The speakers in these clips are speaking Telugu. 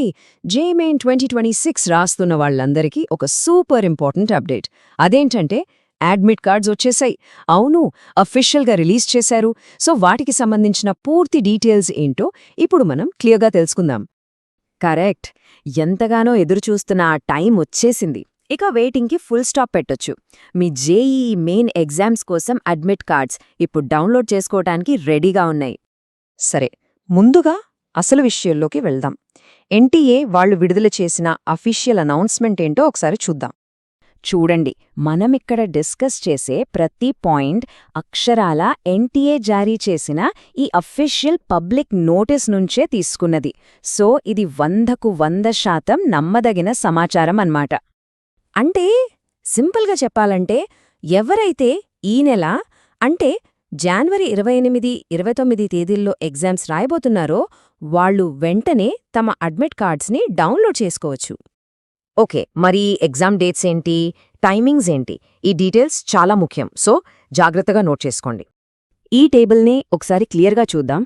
Hi JEE main twenty twenty six రాస్తున్న వాళ్ళందరికీ ఒక సూపర్ ఇంపార్టెంట్ అప్డేట్. అదేంటంటే అడ్మిట్ కార్డ్స్ వచ్చేసాయి. అవును అఫీషియల్గా రిలీజ్ చేశారు. సో వాటికి సంబంధించిన పూర్తి డీటెయిల్స్ ఏంటో ఇప్పుడు మనం క్లియర్గా తెలుసుకుందాం. కరెక్ట్. ఎంతగానో ఎదురుచూస్తున్న ఆ టైం వచ్చేసింది. ఇక వెయిటింగ్కి ఫుల్ స్టాప్ పెట్టొచ్చు. మీ జేఈఈ మెయిన్ ఎగ్జామ్స్ కోసం అడ్మిట్ కార్డ్స్ ఇప్పుడు డౌన్లోడ్ చేసుకోవటానికి రెడీగా ఉన్నాయి. సరే ముందుగా అసలు విషయంలోకి వెళ్దాం. ఎన్టీఏ వాళ్ళు విడుదల చేసిన అఫీషియల్ అనౌన్స్మెంట్ ఏంటో ఒకసారి చూద్దాం. చూడండి మనమిక్కడ డిస్కస్ చేసే ప్రతి పాయింట్ అక్షరాల ఎన్టీఏ జారీ చేసిన ఈ అఫీషియల్ పబ్లిక్ నోటీస్ నుంచే తీసుకున్నది. సో ఇది వందకు వంద శాతం నమ్మదగిన సమాచారం అన్నమాట. అంటే సింపుల్గా చెప్పాలంటే ఎవరైతే ఈ నెల అంటే జాన్వరి ఇరవై ఎనిమిది ఇరవై తొమ్మిది తేదీల్లో ఎగ్జామ్స్ రాయబోతున్నారో వాళ్ళు వెంటనే తమ అడ్మిట్ కార్డ్స్ని డౌన్లోడ్ చేసుకోవచ్చు. ఓకే మరి ఎగ్జామ్ డేట్స్ ఏంటి? టైమింగ్స్ ఏంటి? ఈ డీటెయిల్స్ చాలా ముఖ్యం సో జాగ్రత్తగా నోట్ చేసుకోండి. ఈ టేబుల్ని ఒకసారి క్లియర్గా చూద్దాం.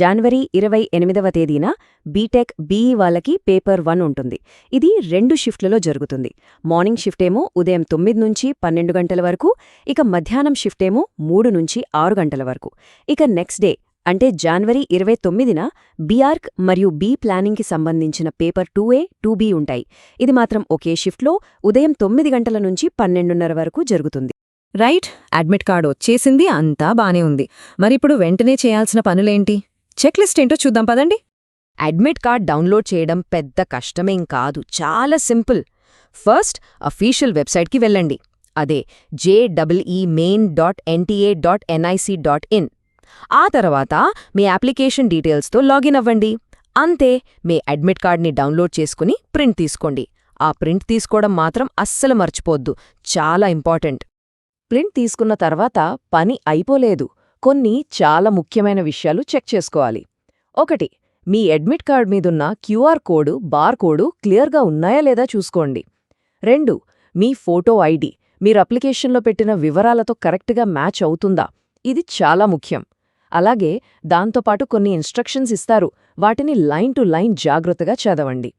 జనవరి ఇరవై ఎనిమిదవ తేదీన బీటెక్ బీఈ వాళ్ళకి పేపర్ వన్ ఉంటుంది. ఇది రెండు షిఫ్ట్లలో జరుగుతుంది. మార్నింగ్ షిఫ్ట్ ఏమో ఉదయం తొమ్మిది నుంచి పన్నెండు గంటల వరకు ఇక మధ్యాహ్నం షిఫ్ట్ ఏమో మూడు నుంచి ఆరు గంటల వరకు. ఇక నెక్స్ట్ డే అంటే జనవరి ఇరవై తొమ్మిదిన బీఆర్క్ మరియు బీ ప్లానింగ్కి సంబంధించిన paper two A two B ఉంటాయి. ఇది మాత్రం ఒకే షిఫ్ట్లో ఉదయం తొమ్మిది గంటల నుంచి పన్నెండున్నర వరకు జరుగుతుంది. రైట్ అడ్మిట్ కార్డు వచ్చేసింది అంతా బానే ఉంది. మరిప్పుడు వెంటనే చేయాల్సిన పనులేంటి? చెక్లిస్ట్ ఏంటో చూద్దాం పదండి. అడ్మిట్ కార్డ్ డౌన్లోడ్ చేయడం పెద్ద కష్టమేం కాదు. చాలా సింపుల్. ఫస్ట్ అఫీషియల్ వెబ్సైట్కి వెళ్ళండి. అదే జేడబ్ల్ఈ main dot NTA dot NIC dot in ఆ తర్వాత మీ అప్లికేషన్ డీటెయిల్స్తో లాగిన్ అవ్వండి. అంతే మీ అడ్మిట్ కార్డ్ని డౌన్లోడ్ చేసుకుని ప్రింట్ తీసుకోండి. ఆ ప్రింట్ తీసుకోవడం మాత్రం అస్సలు మర్చిపోద్దు చాలా ఇంపార్టెంట్. ప్రింట్ తీసుకున్న తర్వాత పని అయిపోలేదు. కొన్ని చాలా ముఖ్యమైన విషయాలు చెక్ చేసుకోవాలి. ఒకటి మీ అడ్మిట్ కార్డ్ మీదున్న క్యూఆర్ కోడ్ బార్ కోడు క్లియర్గా ఉన్నాయా లేదా చూసుకోండి. రెండు మీ ఫోటో ఐడి మీరు అప్లికేషన్లో పెట్టిన వివరాలతో కరెక్ట్గా మ్యాచ్ అవుతుందా? ఇది చాలా ముఖ్యం. అలాగే దాంతోపాటు కొన్ని ఇన్స్ట్రక్షన్స్ ఇస్తారు. వాటిని లైన్ టు లైన్ జాగ్రత్తగా చదవండి.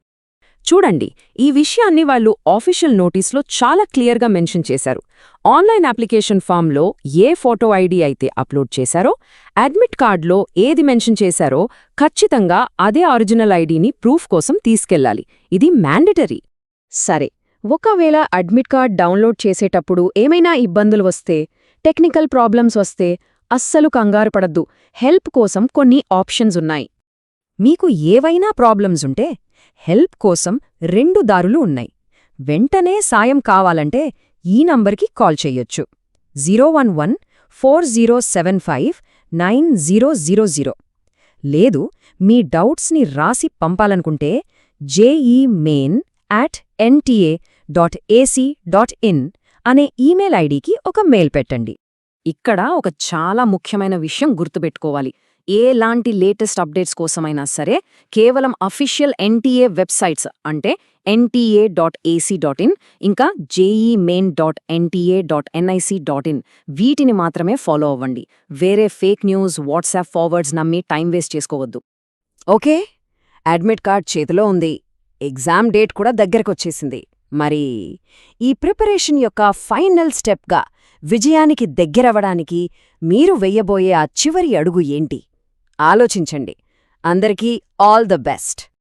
చూడండి ఈ విషయాన్ని వాళ్ళు ఆఫీషియల్ నోటీస్లో చాలా క్లియర్గా మెన్షన్ చేశారు. ఆన్లైన్ అప్లికేషన్ ఫామ్లో ఏ ఫోటో ఐడి అయితే అప్లోడ్ చేశారో అడ్మిట్ కార్డ్లో ఏది మెన్షన్ చేశారో ఖచ్చితంగా అదే ఒరిజినల్ ఐడిని ప్రూఫ్ కోసం తీసుకెళ్ళాలి ఇది మ్యాండటరీ సరే ఒకవేళ అడ్మిట్ కార్డ్ డౌన్లోడ్ చేసేటప్పుడు ఏమైనా ఇబ్బందులు వస్తే టెక్నికల్ ప్రాబ్లమ్స్ వస్తే అస్సలు కంగారు పడద్దు. హెల్ప్ కోసం కొన్ని ఆప్షన్స్ ఉన్నాయి. మీకు ఏవైనా ప్రాబ్లమ్స్ ఉంటే హెల్ప్ కోసం రెండు దారులు ఉన్నాయి. వెంటనే సాయం కావాలంటే ఈ నంబర్కి కాల్ చెయ్యొచ్చు zero one one four zero seven five nine zero zero zero. లేదు మీ డౌట్స్ని రాసి పంపాలనుకుంటే JEE main at NTA dot AC dot in అనే ఈమెయిల్ ఐడికి ఒక మెయిల్ పెట్టండి. ఇక్కడ ఒక చాలా ముఖ్యమైన విషయం గుర్తుపెట్టుకోవాలి. ఏలాంటి లేటెస్ట్ అప్డేట్స్ కోసమైనా సరే కేవలం అఫీషియల్ ఎన్టీఏ వెబ్సైట్స్ అంటే NTA dot AC dot in ఇంకా JEE main dot NTA dot NIC dot in వీటిని మాత్రమే ఫాలో అవ్వండి. వేరే ఫేక్ న్యూస్ వాట్సాప్ ఫార్వర్డ్స్ నమ్మి టైం వేస్ట్ చేసుకోవద్దు. ఓకే? అడ్మిట్ కార్డ్ చేతిలో ఉంది. ఎగ్జామ్ డేట్ కూడా దగ్గరకొచ్చేసింది. మరి ఈ ప్రిపరేషన్ యొక్క ఫైనల్ స్టెప్గా విజయానికి దగ్గరవడానికి మీరు వెయ్యబోయే ఆ చివరి అడుగు ఏంటి? ఆలోచించండి. అందరికీ ఆల్ ద బెస్ట్.